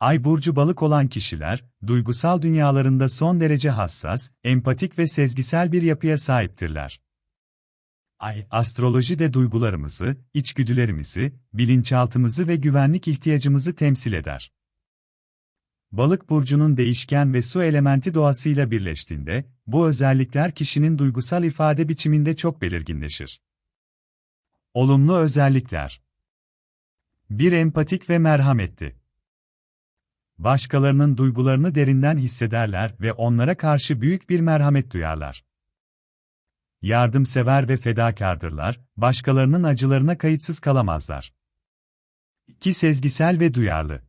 Ay burcu balık olan kişiler, duygusal dünyalarında son derece hassas, empatik ve sezgisel bir yapıya sahiptirler. Ay, astrolojide duygularımızı, içgüdülerimizi, bilinçaltımızı ve güvenlik ihtiyacımızı temsil eder. Balık burcunun değişken ve su elementi doğasıyla birleştiğinde, bu özellikler kişinin duygusal ifade biçiminde çok belirginleşir. Olumlu özellikler 1. Empatik ve merhametli. Başkalarının duygularını derinden hissederler ve onlara karşı büyük bir merhamet duyarlar. Yardımsever ve fedakardırlar, başkalarının acılarına kayıtsız kalamazlar. 2. Sezgisel ve duyarlı.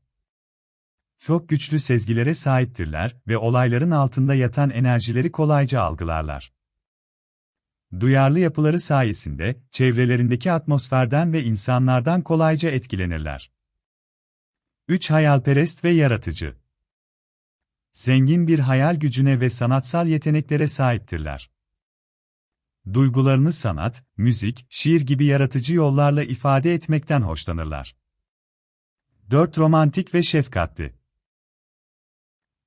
Çok güçlü sezgilere sahiptirler ve olayların altında yatan enerjileri kolayca algılarlar. Duyarlı yapıları sayesinde çevrelerindeki atmosferden ve insanlardan kolayca etkilenirler. 3. Hayalperest ve yaratıcı. Zengin bir hayal gücüne ve sanatsal yeteneklere sahiptirler. Duygularını sanat, müzik, şiir gibi yaratıcı yollarla ifade etmekten hoşlanırlar. 4. Romantik ve şefkatli.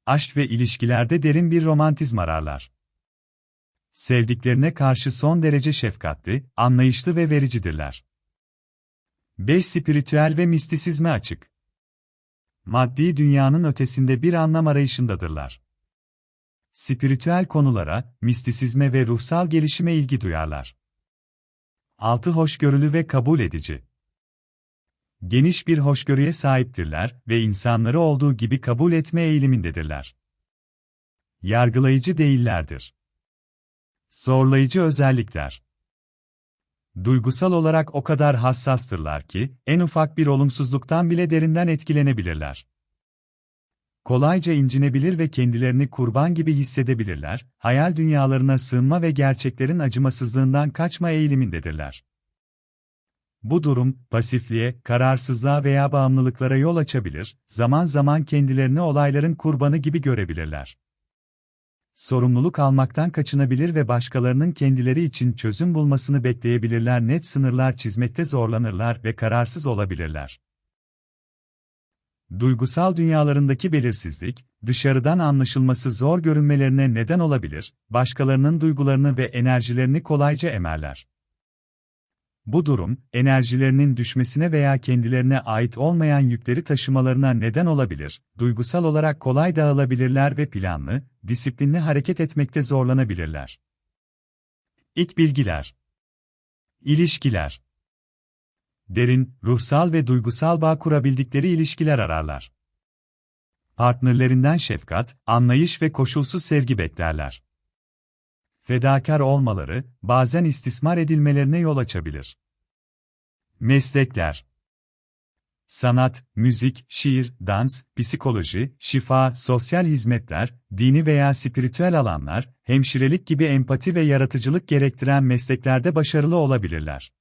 Aşk ve ilişkilerde derin bir romantizm ararlar. Sevdiklerine karşı son derece şefkatli, anlayışlı ve vericidirler. 5. Spiritüel ve mistisizme açık. Maddi dünyanın ötesinde bir anlam arayışındadırlar. Spiritüel konulara, mistisizme ve ruhsal gelişime ilgi duyarlar. 6. Hoşgörülü ve kabul edici. Geniş bir hoşgörüye sahiptirler ve insanları olduğu gibi kabul etme eğilimindedirler. Yargılayıcı değillerdir. Zorlayıcı özellikler. Duygusal olarak o kadar hassastırlar ki, en ufak bir olumsuzluktan bile derinden etkilenebilirler. Kolayca incinebilir ve kendilerini kurban gibi hissedebilirler, hayal dünyalarına sığınma ve gerçeklerin acımasızlığından kaçma eğilimindedirler. Bu durum, pasifliğe, kararsızlığa veya bağımlılıklara yol açabilir, zaman zaman kendilerini olayların kurbanı gibi görebilirler sorumluluk almaktan kaçınabilir ve başkalarının kendileri için çözüm bulmasını bekleyebilirler, net sınırlar çizmekte zorlanırlar ve kararsız olabilirler. Duygusal dünyalarındaki belirsizlik, dışarıdan anlaşılması zor görünmelerine neden olabilir, başkalarının duygularını ve enerjilerini kolayca emerler. Bu durum, enerjilerinin düşmesine veya kendilerine ait olmayan yükleri taşımalarına neden olabilir, duygusal olarak kolay dağılabilirler ve planlı, disiplinli hareket etmekte zorlanabilirler. İlk bilgiler İlişkiler Derin, ruhsal ve duygusal bağ kurabildikleri ilişkiler ararlar. Partnerlerinden şefkat, anlayış ve koşulsuz sevgi beklerler fedakar olmaları, bazen istismar edilmelerine yol açabilir. Meslekler Sanat, müzik, şiir, dans, psikoloji, şifa, sosyal hizmetler, dini veya spiritüel alanlar, hemşirelik gibi empati ve yaratıcılık gerektiren mesleklerde başarılı olabilirler.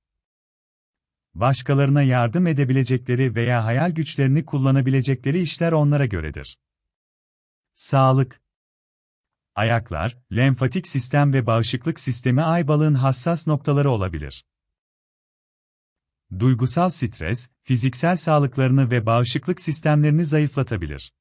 Başkalarına yardım edebilecekleri veya hayal güçlerini kullanabilecekleri işler onlara göredir. Sağlık Ayaklar, lenfatik sistem ve bağışıklık sistemi ay balığın hassas noktaları olabilir. Duygusal stres, fiziksel sağlıklarını ve bağışıklık sistemlerini zayıflatabilir.